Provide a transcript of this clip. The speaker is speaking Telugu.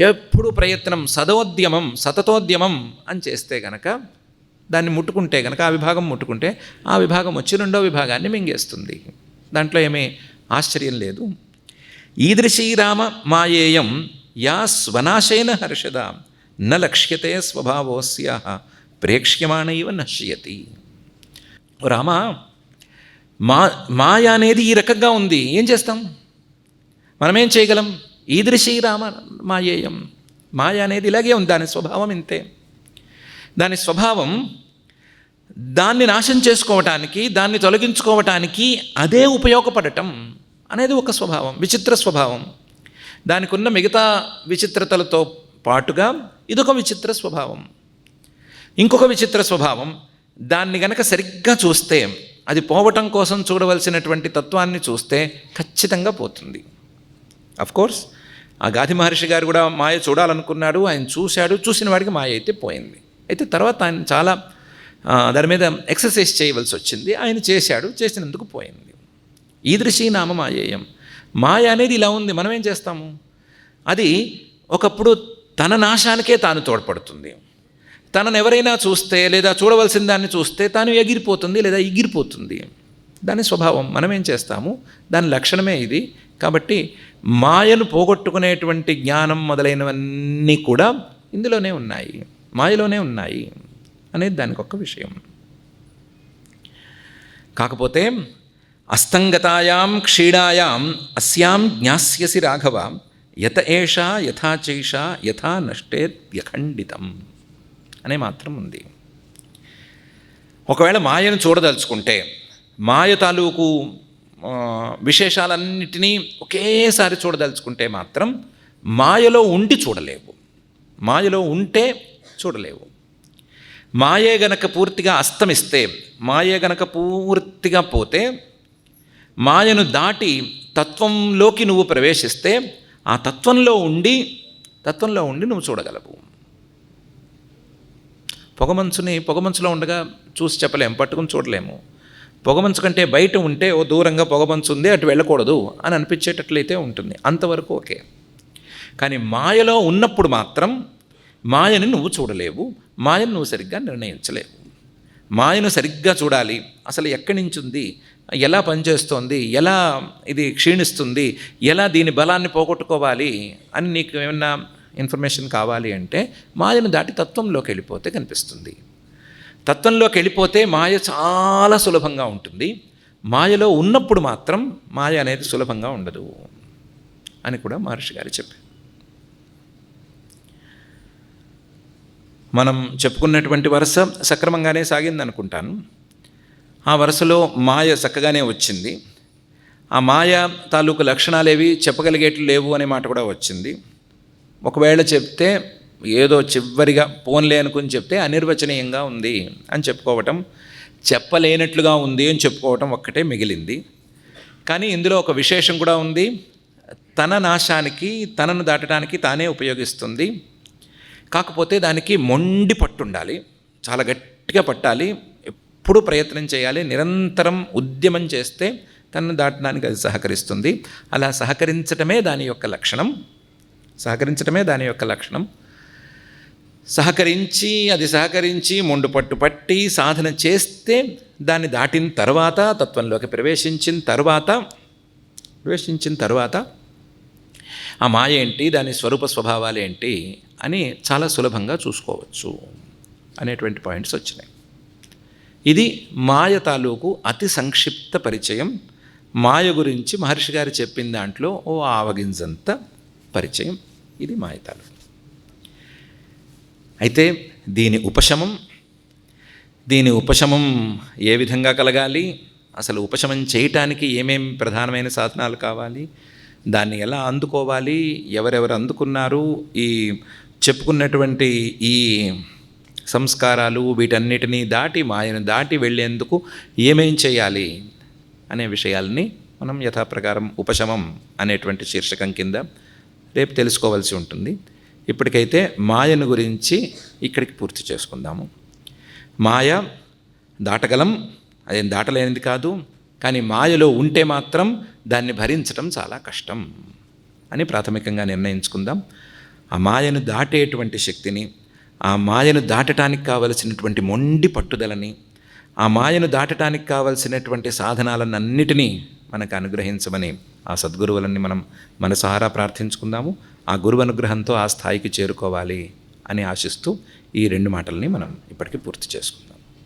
ఎప్పుడు ప్రయత్నం సదోద్యమం సతతోద్యమం అని చేస్తే గనక దాన్ని ముట్టుకుంటే గనక ఆ విభాగం ముట్టుకుంటే ఆ విభాగం వచ్చి రెండో విభాగాన్ని మింగేస్తుంది. దాంట్లో ఏమీ ఆశ్చర్యం లేదు. ఈదృశీ రామ మాయేయం యా స్వనాశైన హర్షద న లక్ష్యతే స్వభావోస్య ప్రేక్ష్యమాణైవ నశ్యతి. రామ రామా మా మాయ అనేది ఈ రకంగా ఉంది. ఏం చేస్తాం? మనమేం చేయగలం? ఈదృశీ రామ మాయేయం. మాయ అనేది ఇలాగే ఉంది. దాని స్వభావం ఇంతే. దాని స్వభావం దాన్ని నాశం చేసుకోవటానికి దాన్ని తొలగించుకోవటానికి అదే ఉపయోగపడటం అనేది ఒక స్వభావం విచిత్ర స్వభావం. దానికి ఉన్న మిగతా విచిత్రతలతో పాటుగా ఇదొక విచిత్ర స్వభావం. ఇంకొక విచిత్ర స్వభావం దాన్ని గనక సరిగ్గా చూస్తే అది పోవటం కోసం చూడవలసినటువంటి తత్వాన్ని చూస్తే ఖచ్చితంగా పోతుంది. కోర్స్ ఆ గాది మహర్షి గారు కూడా మాయ చూడాలనుకున్నాడు ఆయన చూశాడు చూసిన వాడికి మాయ అయితే పోయింది. అయితే తర్వాత ఆయన చాలా దాని మీద ఎక్సర్సైజ్ చేయవలసి వచ్చింది ఆయన చేశాడు చేసినందుకు పోయింది. ఈదృశీ నామ మాయేయం. మాయ అనేది ఇలా ఉంది మనం ఏం చేస్తాము? అది ఒకప్పుడు తన నాశానికే తాను తోడ్పడుతుంది. తనను ఎవరైనా చూస్తే లేదా చూడవలసిన దాన్ని చూస్తే తాను ఎగిరిపోతుంది లేదా ఎగిరిపోతుంది. దాని స్వభావం మనం ఏం చేస్తాము? దాని లక్షణమే ఇది. కాబట్టి మాయను పోగొట్టుకునేటువంటి జ్ఞానం మొదలైనవన్నీ కూడా ఇందులోనే ఉన్నాయి. మాయలోనే ఉన్నాయి అనేది దానికి ఒక విషయం. కాకపోతే అస్తంగతాయాం క్షీడాయాం అస్యాం జ్ఞాస్యసి రాఘవ యత ఏషా యథా చైషా యథా నష్టే వ్యఖండితం అనే మాత్రం ఉంది. ఒకవేళ మాయను చూడదలుచుకుంటే మాయ తాలూకు విశేషాలన్నిటినీ ఒకేసారి చూడదలుచుకుంటే మాత్రం మాయలో ఉండి చూడలేవు. మాయలో ఉంటే చూడలేవు. మాయే గనక పూర్తిగా అస్తమిస్తే మాయే గనక పూర్తిగా పోతే మాయను దాటి తత్వంలోకి నువ్వు ప్రవేశిస్తే ఆ తత్వంలో ఉండి తత్వంలో ఉండి నువ్వు చూడగలవు. పొగమంచుని పొగమంచులో ఉండగా చూసి చెప్పలేము పట్టుకుని చూడలేము. పొగమంచు కంటే బయట ఉంటే ఓ దూరంగా పొగమంచు ఉంది అటు వెళ్ళకూడదు అని అనిపించేటట్లయితే ఉంటుంది. అంతవరకు ఓకే. కానీ మాయలో ఉన్నప్పుడు మాత్రం మాయని నువ్వు చూడలేవు మాయను నువ్వు సరిగ్గా నిర్ణయించలేవు. మాయను సరిగ్గా చూడాలి. అసలు ఎక్కడి నుంచి ఉంది? ఎలా పనిచేస్తోంది? ఎలా ఇది క్షీణిస్తుంది? ఎలా దీని బలాన్ని పోగొట్టుకోవాలి? అని నీకు ఏమన్నా ఇన్ఫర్మేషన్ కావాలి అంటే మాయను దాటి తత్వంలోకి వెళ్ళిపోతే కనిపిస్తుంది. తత్వంలోకి వెళ్ళిపోతే మాయ చాలా సులభంగా ఉంటుంది. మాయలో ఉన్నప్పుడు మాత్రం మాయ అనేది సులభంగా ఉండదు అని కూడా మహర్షి గారు చెప్పారు. మనం చెప్పుకున్నటువంటి వరుస సక్రమంగానే సాగింది అనుకుంటాను ఆ వరుసలో మాయ చక్కగానే వచ్చింది. ఆ మాయ తాలూకు లక్షణాలేవి చెప్పగలిగేట్లు లేవు అనే మాట కూడా వచ్చింది. ఒకవేళ చెప్తే ఏదో చివరిగా పోన్లే అనుకుని చెప్తే అనిర్వచనీయంగా ఉంది అని చెప్పుకోవటం చెప్పలేనట్లుగా ఉంది అని చెప్పుకోవటం ఒక్కటే మిగిలింది. కానీ ఇందులో ఒక విశేషం కూడా ఉంది. తన నాశానికి తనను దాటడానికి తానే ఉపయోగిస్తుంది. కాకపోతే దానికి మొండి పట్టు ఉండాలి చాలా గట్టిగా పట్టాలి. ఎప్పుడూ ప్రయత్నం చేయాలి. నిరంతరం ఉద్యమం చేస్తే తనను దాటడానికి అది సహకరిస్తుంది. అలా సహకరించటమే దాని యొక్క లక్షణం. సహకరించటమే దాని యొక్క లక్షణం. సహకరించి అది సహకరించి మొండు పట్టు పట్టి సాధన చేస్తే దాన్ని దాటిన తర్వాత తత్వంలోకి ప్రవేశించిన తర్వాత ప్రవేశించిన తర్వాత ఆ మాయ ఏంటి దాని స్వరూప స్వభావాలు ఏంటి అని చాలా సులభంగా చూసుకోవచ్చు అనేటువంటి పాయింట్స్ వచ్చినాయి. ఇది మాయ తాలూకు అతి సంక్షిప్త పరిచయం. మాయ గురించి మహర్షి గారు చెప్పిన దాంట్లో ఓ ఆవగింజంత పరిచయం. ఇది మాయ తాలూకు. అయితే దీని ఉపశమం దీని ఉపశమం ఏ విధంగా కలగాలి? అసలు ఉపశమం చేయటానికి ఏమేం ప్రధానమైన సాధనాలు కావాలి? దాన్ని ఎలా అందుకోవాలి? ఎవరెవరు అందుకున్నారు? ఈ చెప్పుకున్నటువంటి ఈ సంస్కారాలు వీటన్నిటినీ దాటి మాయను దాటి వెళ్ళేందుకు ఏమేం చేయాలి అనే విషయాల్ని మనం యథాప్రకారం ఉపశమం అనేటువంటి శీర్షకం కింద రేపు తెలుసుకోవాల్సి ఉంటుంది. ఇప్పటికైతే మాయను గురించి ఇక్కడికి పూర్తి చేసుకుందాము. మాయ దాటగలం అదేం దాటలేనిది కాదు కానీ మాయలో ఉంటే మాత్రం దాన్ని భరించడం చాలా కష్టం అని ప్రాథమికంగా నిర్ణయించుకుందాం. ఆ మాయను దాటేటువంటి శక్తిని ఆ మాయను దాటటానికి కావలసినటువంటి మొండి పట్టుదలని ఆ మాయను దాటటానికి కావలసినటువంటి సాధనాలన్నిటినీ మనకు అనుగ్రహించమని ఆ సద్గురువులన్నీ మనం మనసారా ప్రార్థించుకుందాము. ఆ గురువు అనుగ్రహంతో ఆ స్థాయికి చేరుకోవాలి అని ఆశిస్తూ ఈ రెండు మాటల్ని మనం ఇప్పటికీ పూర్తి చేసుకుందాం.